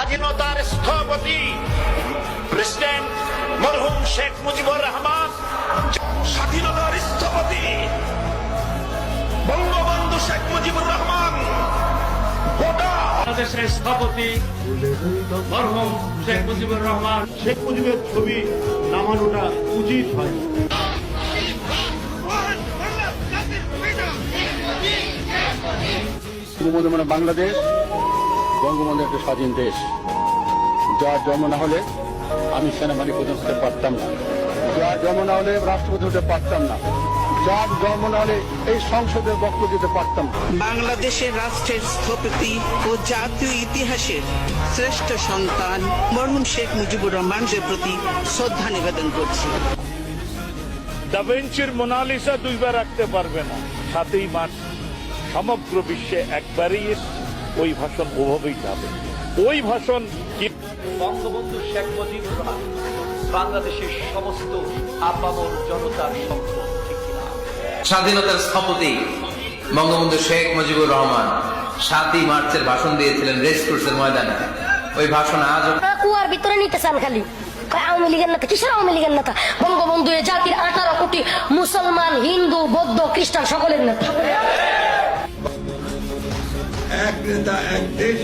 স্বাধীনতার স্থপতি প্রেসিডেন্ট মরহুম শেখ মুজিবুর রহমান স্বাধীনতার স্থপতি বঙ্গবন্ধু শেখ মুজিবুর রহমান বাংলাদেশের স্থপতি মরহুম শেখ মুজিবুর রহমান। শেখ মুজিবের ছবি নামানোটা উচিত হয়। বাংলাদেশ। বঙ্গবন্ধু একটা স্বাধীন দেশ। যার জন্ম না হলে আমি সেনাবাহিনী প্রধান হতে পারতাম না। যার জন্ম না হলে রাষ্ট্রপতি হতে পারতাম না। যার জন্ম না হলে এই সংসদের বক্তব্য দিতে পারতাম না। বাংলাদেশের রাষ্ট্রের স্থপতি ও জাতীয় ইতিহাসের শ্রেষ্ঠ সন্তান মরহুম শেখ মুজিবুর রহমানের প্রতি শ্রদ্ধা নিবেদন করছি। দাভেঞ্চির মোনালিসা দুইবার রাখতে পারবে না। সাতই মার্চ সমগ্র বিশ্বে একবারই এসছে। ওই ভাষণ ওভাবেই যাবে। ওই ভাষণ কি বঙ্গবন্ধু শেখ মুজিবুর রহমান বাংলাদেশের সমস্ত আপামর জনতার সম্পদ স্বাধীনতার স্থপতি বঙ্গবন্ধু শেখ মুজিবুর রহমান সাতই মার্চের ভাষণ দিয়েছিলেন রেস কোর্সের ময়দানে। ওই ভাষণ আজও কুয়ার ভিতরে নিতে চান খালি। আওয়ামী লীগের নেতা? কিসের আওয়ামী লীগের নেতা? বঙ্গবন্ধু এ জাতির আঠারো কোটি মুসলমান হিন্দু বৌদ্ধ খ্রিস্টান সকলের নেতা। নেতা এক দেশ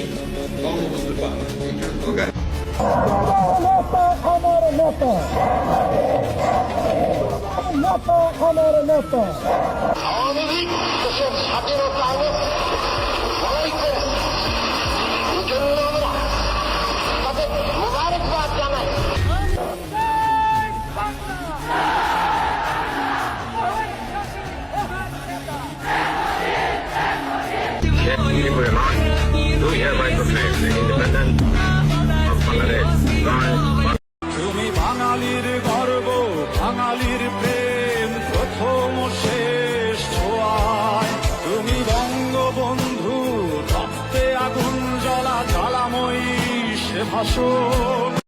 বঙ্গবন্ধু স্লোগান আওয়ামী লীগ দেশের Sheikh Mujibur Rahman do hereby proclaim the independence of Bangladesh. তুমি বাঙালির গর্ব বাঙালির প্রেম প্রথম শেষ ছোঁয়ায় তুমি বঙ্গবন্ধু রক্তে আগুন জ্বলা জ্বালাময়ী সে ভাষণ